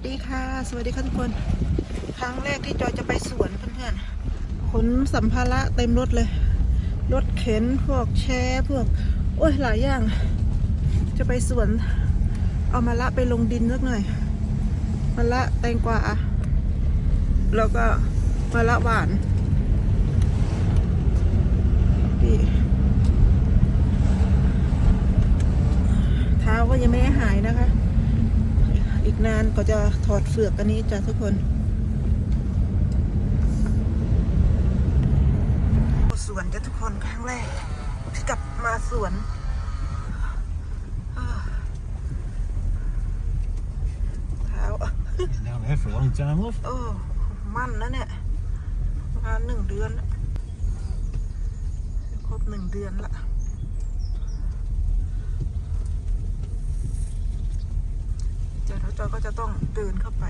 สวัสดีค่ะ สวัสดีค่ะทุกคน ครั้งแรกที่จอยจะไปสวนเพื่อนๆขนสัมภาระเต็มรถเลย รถเข็นพวกแช่พวก โอ้ยหลายอย่าง จะไปสวน เอามาละไปลงดินสักหน่อยมาละแตงกวาแล้วก็มาละหวานดีเท้าก็ยังไม่ได้หายนะคะ นานก็จะถอดเฟือกอันนี้จ้ะทุกคน สวนจ้ะทุกคนครั้งแรกที่กลับมาสวนอ่าเท้า Been down there for a long time, love. เออ มั่นนะเนี่ยประมาณหนึ่งเดือนละครบหนึ่งเดือนละ เดี๋ยวเรา จอยก็จะต้องเดินเข้าไป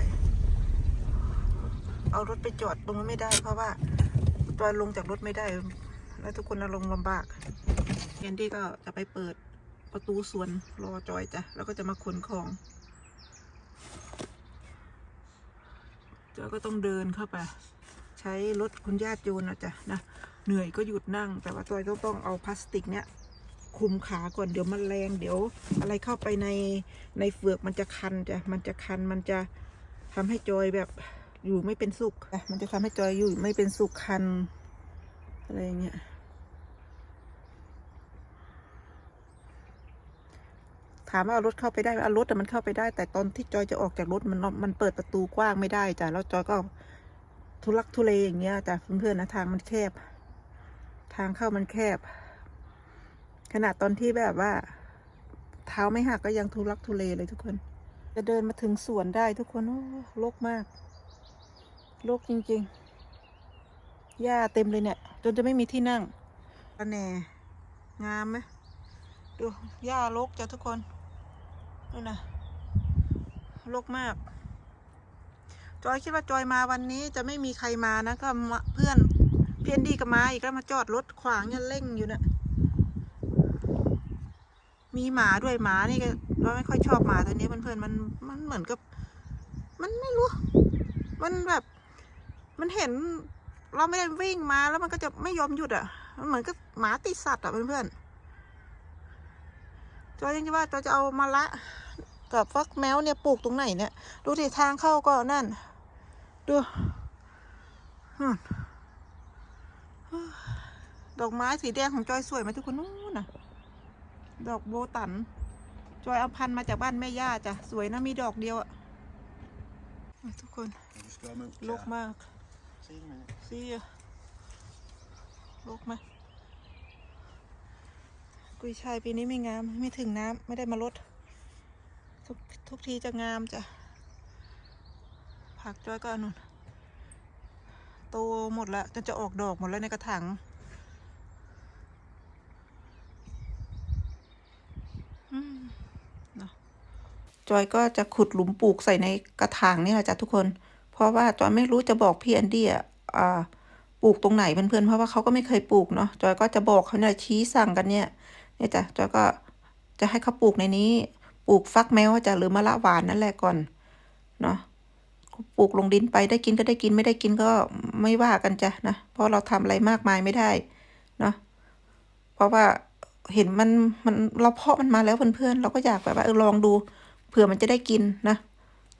เอารถไปจอดตรงนั้นไม่ได้ เพราะว่าจอยลงจากรถไม่ได้ แล้วทุกคนน่ะลงลำบากแอนดี้ก็จะไปเปิดประตูสวนรอจอยจ้ะแล้วก็จะมาขนของจอยก็ต้องเดินเข้าไป ใช้รถคุณญาติโยนนะจ๊ะนะเหนื่อยก็หยุดนั่ง แต่ว่าจอยก็ต้องเอาพลาสติกเนี้ย คุมขาก่อนเดี๋ยวมันแรงเดี๋ยว อะไรเข้าไปในในเฟือกมันจะคันจ้ะมันจะคันมันจะทำให้จอยแบบอยู่ไม่เป็นสุขมันจะทำให้จอยอยู่ไม่เป็นสุขคันอะไรเงี้ยถามว่าเอารถเข้าไปได้เอารถแต่มันเข้าไปได้ แต่ตอนที่จอยจะออกจากรถมันมันเปิดประตูกว้างไม่ได้จ้ะแล้วจอยก็ทุลักทุเลอย่างเงี้ยจ้ะเพื่อนๆนะทางมันแคบ ทางเข้ามันแคบ ขนาดตอนที่แบบว่า เท้าไม่หักก็ยังทุลักทุเลเลยทุกคน จะเดินมาถึงสวนได้ทุกคนโอ้โลกมากโลกจริงๆหญ้าเต็มเลยเนี่ย จนจะไม่มีที่นั่งระแหน่งามไหมดูหญ้าลกจ้ะทุกคนดูนะลกมาก จอยคิดว่าจอยมาวันนี้จะไม่มีใครมานะก็เพื่อนเพียนดีกับมาอีกแล้วมาจอดรถขวางยันเร่งอยู่เนะ มีหมาด้วยหมานี่ก็เราไม่ค่อยชอบหมาตัวนี้เพื่อนๆมันมันเหมือนกับ มันไม่รู้ มันแบบ มันเห็น เราไม่ได้วิ่งมาแล้วมันก็จะไม่ยอมหยุดอะ มันเหมือนกับหมาติดสัตว์อะเพื่อนๆจอยยังจะว่าจอยจะเอามาละกับฟักแมวเนี่ยปลูกตรงไหนเนี่ย ดูที่ทางเข้าก็นั่น ดูดอกไม้สีแดงของจอยสวยไหมทุกคนนู้นน่ะ ดอกโบตัน จอยเอาพันมาจากบ้านแม่ย่าจ้ะ สวยนะมีดอกเดียวอะทุกคนโลกมาก See you in a minute. ซีโลกไหมกุยชายปีนี้ไม่งาม ไม่ถึงน้ำไม่ได้มาลดทุกทุกทีจะงามจ้ะ ผักจอยก็อนนุนโตหมดแล้วจนจะออกดอกหมดแล้วในกระถางอืมเนาะ จอยก็จะขุดหลุมปลูกใส่ในกระถางนี่แหละจ้ะทุกคน เพราะว่าจอยไม่รู้จะบอกพี่แอนดี้อ่าปลูกตรงไหนเพื่อนๆเพราะว่าเขาก็ไม่เคยปลูกเนาะจอยก็จะบอกเขาเนี่ยชี้สั่งกันเนี่ยเนี่ยจ้ะจอยก็จะให้เขาปลูกในนี้ปลูกฟักแมวจ้ะหรือมะละหวานนั่นแหละก่อนเนาะปลูกลงดินไปได้กินก็ได้กินไม่ได้กินก็ไม่ว่ากันจ้ะนะเพราะเราทำอะไรมากมายไม่ได้เนาะเพราะว่าเห็นมันมันเราเพาะมันมาแล้วเพื่อนๆเราก็อยากแบบว่าเออลองดู เผื่อมันจะได้กินนะ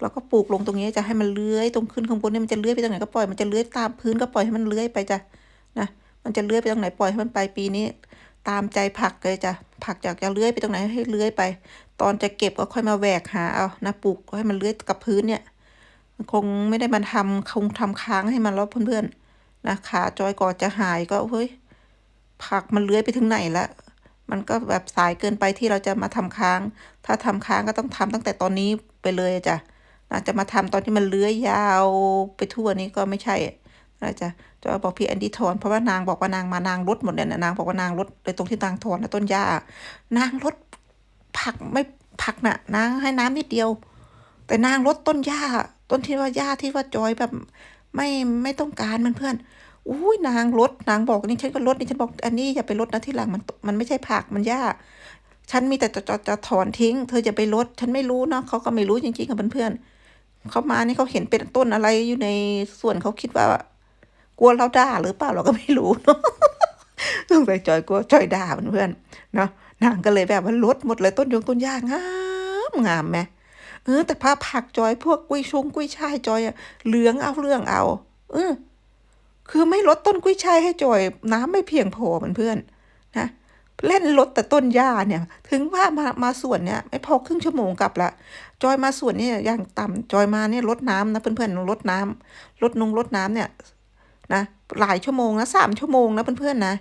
แล้วก็ปลูกลงตรงนี้จะให้มันเลื้อยตรงขึ้นข้างบนเนี่ยมันจะเลื้อยไปตรงไหนก็ปล่อยมันจะเลื้อยตามพื้นก็ปล่อยให้มันเลื้อยไปจ้ะนะมันจะเลื้อยไปตรงไหนปล่อยให้มันไปปีนี้ ตามใจผักเลยจ้ะผักจากจะเลื้อยไปตรงไหนให้เลื้อยไป ตอนจะเก็บก็ค่อยมาแหวกหาเอานะปลูกให้มันเลื้อยกับพื้นเนี่ยมันคงไม่ได้มันทำคงทำค้างให้มันแล้วเพื่อนๆนะขาจอยก่อนจะหายก็เฮ้ยผักมันเลื้อยไปถึงไหนละ มันก็แบบสายเกินไปที่เราจะมาทำค้าง ถ้าทำค้างก็ต้องทำตั้งแต่ตอนนี้ไปเลยจ้ะนะจะมาทำตอนที่มันเลื้อยยาวไปทั่วนี้ก็ไม่ใช่นะจ๊ะจะบอกพี่แอนดี้ถอนเพราะว่านางบอกว่านางมานางลดหมดเนี่ยนะนางบอกว่านางลดเลยตรงที่นางถอนนะต้นหญ้านางลดผักไม่ผักน่ะนางให้น้ำนิดเดียว แต่นางลดต้นหญ้า ต้นที่ว่าหญ้าที่ว่าจอยแบบ ไม่ไม่ต้องการมันเพื่อน อุ้ยนางลดนางบอกนี่ฉันก็ลดนี่ฉันบอกอันนี้อย่าไปลดนะที่หลังมันมันไม่ใช่ผักมันหญ้าฉันมีแต่จะจะจะถอนทิ้ง เธอจะไปลด ฉันไม่รู้เนาะเขาก็ไม่รู้จริงๆกับเพื่อนๆเขามานี่เขาเห็นเป็นต้นอะไรอยู่ในส่วนเขาคิดว่า กลัวเราด่าหรือเปล่าเราก็ไม่รู้เนาะสงสัยจอยกลัวจอยด่าเพื่อนๆเนาะนางก็เลยแบบว่าลดหมดเลยต้นยงต้นหญ้างามงามไหมเออแต่พาผักจอยพวกกุ้ยชงกุ้ยช่ายจอยอะเหลืองเอาเรื่องเอา เออ คือไม่ลดต้นกุ้ยช่ายให้จอยน้ำไม่เพียงพอเพื่อนนะเล่นลดแต่ต้นหญ้าเนี่ย ถึงว่ามามาส่วนเนี่ยไม่พอครึ่งชั่วโมงกลับละจอยมาส่วนเนี่ยอย่างต่ำจอยมาเนี่ยลดน้ำนะเพื่อนๆลดน้ำลดนงลดน้ำเนี่ยนะหลายชั่วโมงนะสามชั่วโมงนะเพื่อนๆนะ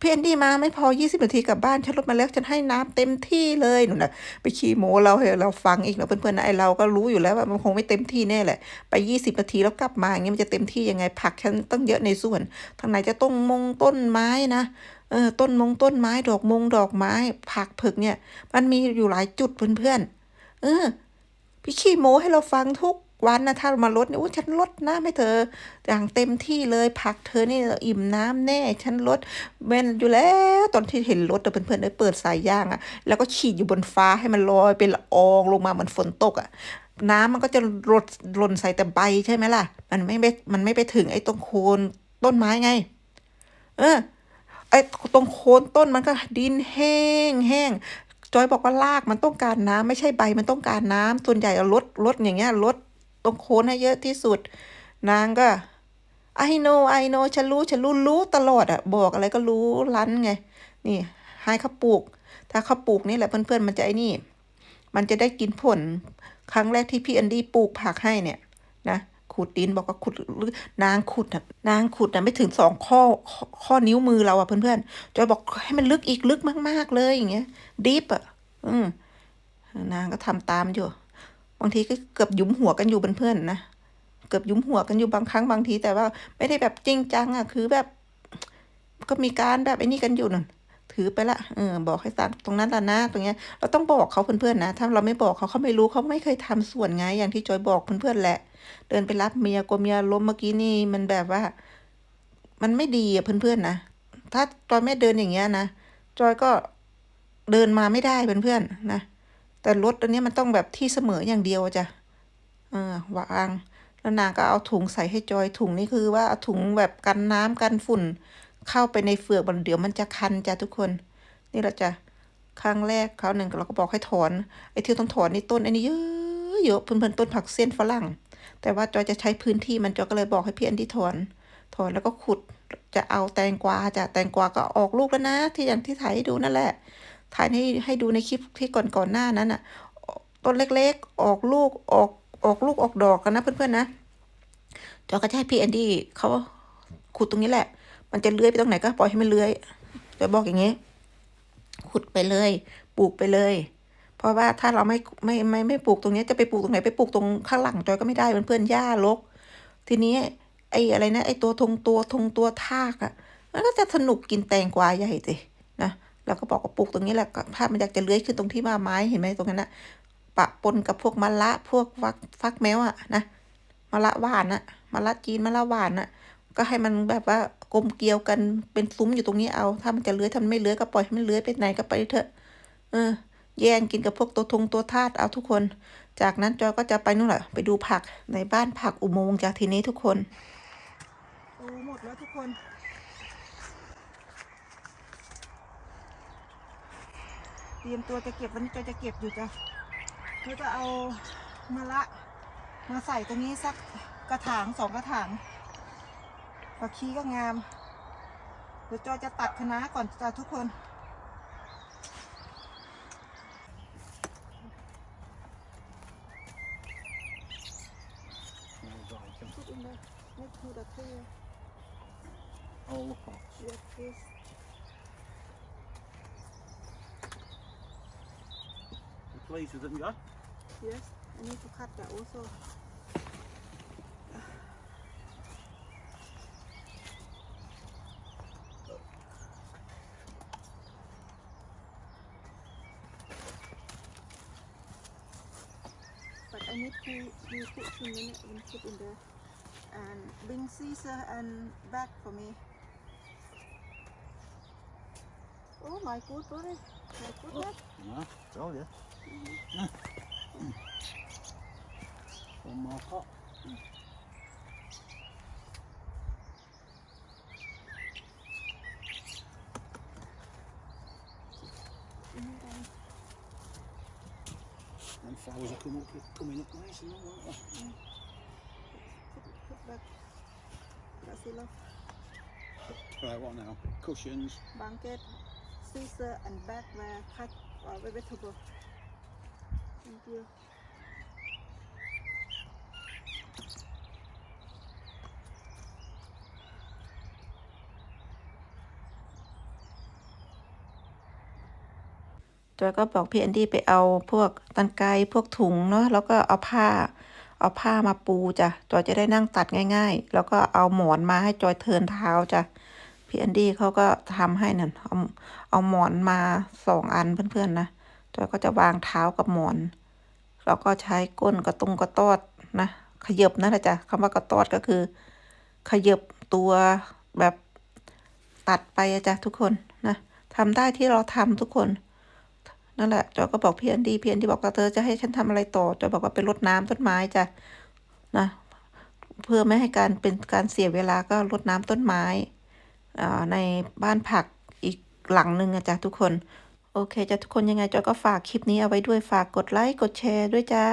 พียนดี้มาไม่พอยี่สิบนาทีกลับบ้านฉันลดมาแล้วฉันให้น้ำเต็มที่เลยหนูนะไปขี่โมเราให้เราฟังอีกนะเพื่อนๆนะไอเราก็รู้อยู่แล้วว่ามันคงไม่เต็มที่แน่แหละ ไปยี่สิบนาทีแล้วกลับมาอย่างเงี้ยมันจะเต็มที่ยังไงผักฉันต้องเยอะในส่วนทางไหนจะต้นมงต้นไม้นะเออต้นมงต้นไม้ดอกมงดอกไม้ ผักผือกเนี่ย มันมีอยู่หลายจุดเพื่อนๆเออพี่ขี้โมให้เราฟังทุก วันนะถ้าเรามาลดเนี่ยโอ้ฉันลดน้ำให้เธอ อย่างเต็มที่เลยผักเธอนี่อิ่มน้ำแน่ ฉันลดเว้นอยู่แล้วตอนที่เห็นรถอะเพื่อนๆได้เปิดสายย่างอะแล้วก็ฉีดอยู่บนฟ้าให้มันลอยเป็นละอองลงมาเหมือนฝนตกอะน้ำมันก็จะรดหล่นใส่แต่ใบใช่ไหมล่ะ มันไม่ไปมันไม่ไปถึงไอ้ตรงโคนต้นไม้ไง เออ ไอ้ตรงโคนต้นมันก็ดินแห้งแห้งจอยบอกว่ารากมันต้องการน้ำไม่ใช่ใบมันต้องการน้ำส่วนใหญ่เอาลดลดอย่างเงี้ยลด ตรงโคนให้เยอะที่สุด นางก็ I know I know ฉันรู้ฉันรู้รู้ตลอดอะบอกอะไรก็รู้รั้นไง นี่ให้เขาปลูก ถ้าเขาปลูกนี่แหละเพื่อนๆมันจะไอ้นี่ มันจะได้กินผล ครั้งแรกที่พี่อันดี้ปลูกผักให้เนี่ยนะขุดดินบอกว่าขุดนางขุดนะนางขุดน่ะไม่ถึงสองข้อข้อข้อนิ้วมือเราอะเพื่อนๆจอยบอกให้มันลึกอีกลึกมาก ๆเลยอย่างเงี้ยดิฟอะอืมนางก็ทำตามอยู่ บางทีก็เกือบยุ้มหัวกันอยู่เป็นเพื่อนๆนะเกือบยุ้มหัวกันอยู่บางครั้งบางที แต่ว่าไม่ได้แบบจริงจังอะคือแบบ ก็มีการแบบไอ้นี่กันอยู่นั่นถือไปละเออบอกให้ตามตรงนั้นละนะตรงเนี้ย เราต้องบอกเขาเพื่อนๆนะ ถ้าเราไม่บอกเขาเขาไม่รู้เขาไม่เคยทำส่วนไงอย่างที่จอยบอกเพื่อนๆแหละ เดินไปรับเมียกลัวเมียล้มเมื่อกี้นี่มันแบบว่า มันไม่ดีอะเพื่อนๆนะถ้าจอยไม่เดินอย่างเงี้ยนะจอยก็เดินมาไม่ได้เพื่อนๆนะ แต่รถอันนี้มันต้องแบบที่เสมออย่างเดียวจ้ะเออวางแล้วนางก็เอาถุงใส่ให้จอยถุงนี่คือว่าเอาถุงแบบกันน้ำกันฝุ่น เข้าไปในเฟือกมันเดี๋ยวมันจะคันจ้ะทุกคน นี่เราจะครั้งแรกเขาหนึ่งเราก็บอกให้ถอนไอ้ที่ต้องถอนนี่ต้นไอ้นี่เยอะเยอะเพื่อนๆต้นผักเส้นฝรั่ง แต่ว่าจอยจะใช้พื้นที่มันจอยก็เลยบอกให้พี่อันที่ถอน ถอนแล้วก็ขุดจะเอาแตงกวาจ้ะแตงกวาก็ออกลูกแล้วนะ ที่อย่างที่ถ่ายให้ดูนั่นแหละ ถ่ายให้ให้ดูในคลิปที่ก่อนก่อนหน้านั้นอะ ต้นเล็กๆ ออกลูกออกออกลูกออกดอกกันนะเพื่อนๆนะจอยก็จะให้พี่แอนดี้เขาขุดตรงนี้แหละ มันจะเลื้อยไปตรงไหนก็ปล่อยให้มันเลื้อยจอยบอกอย่างนี้ ขุดไปเลย ปลูกไปเลย เพราะว่าถ้าเราไม่ไม่ไม่ไม่ปลูกตรงนี้จะไปปลูกตรงไหนไปปลูกตรงข้างหลังจอยก็ไม่ได้เพื่อนๆหญ้ารก ทีนี้ไอ้อะไรนะไอ้ตัวทงตัวทงตัวทากอะ่ะมันก็จะสนุกกินแตงกวาใหญ่สินะ เราก็บอกว่าปลูกตรงนี้แหละก็ถ้ามันอยากจะเลื้อยขึ้นตรงที่ว่าไม้เห็นไหมตรงนั้นนะปะปนกับพวกมะละพวกฟักฟักแมวอะนะมะละหวานอะมะละจีนมะละหวานอะก็ให้มันแบบว่ากลมเกลียวกันเป็นซุ้มอยู่ตรงนี้เอา ถ้ามันจะเลื้อยถ้ามันไม่เลื้อยก็ปล่อยให้มันเลื้อยไปไหนก็ไปเถอะ เออ แย่งกินกับพวกตัวทงตัวทาสเอาทุกคน จากนั้นจอยก็จะไปนู่นแหละไปดูผักในบ้านผักอุโมงค์จากทีนี้ทุกคนโอ้หมดแล้วทุกคน เต รียมตัวจะเก็บวันนี้จอยจะเก็บอยู่จ้ะเพื่อจะเอามะละมาใส่ตรงนี้สักกระถางสองกระถางผักชีก็งาม เดี๋ยวจอยจะตัดคะน้าก่อนจ้ะทุกคน Put in the pleased with them, yeah? Yes. I need to cut that also. But I need to you put two minutes and put in there and bring scissor and bag for me. Oh my good buddy. My goodness. No, told you. One more pot. And flowers are come up, coming up nice and all, won't they? put back Brazil Right, what now? Cushions. blanket scissor and bag where cut or vegetable thank you จอยก็บอกพี่แอนดี้ไปเอาพวกตันไกรพวกถุงเนาะแล้วก็เอาผ้า เอาผ้ามาปูจ้ะจอยจะได้นั่งตัดง่าย ๆ แล้วก็เอาหมอนมาให้จอยเทินเท้าจ้ะ พี่แอนดี้เขาก็ทำให้นั่นเอาเอาหมอนมาสองอันเพื่อนๆนะจอยก็จะวางเท้ากับหมอน แล้วก็ใช้ก้นกระตุงกระตอดนะขยบนั่นแหละจ้ะคำว่ากระตอดก็คือ ขยบตัวแบบตัดไปจ้ะทุกคนนะทำได้ที่เราทำทุกคนนั่นแหละจอยก็บอกพี่แอนดี้พี่แอนดี้บอกว่าเธอจะให้ฉันทำอะไรต่อจอยบอกว่าไปรดน้ำต้นไม้จ้ะนะเพื่อไม่ให้การเป็นการเสียเวลาก็รดน้ำต้นไม้ ในบ้านผักอีกหลังหนึ่งนะจ้ะทุกคน โอเคจ้ะทุกคนยังไงจอยก็ฝากคลิปนี้เอาไว้ด้วยฝากกดไลค์กดแชร์ด้วยจ้า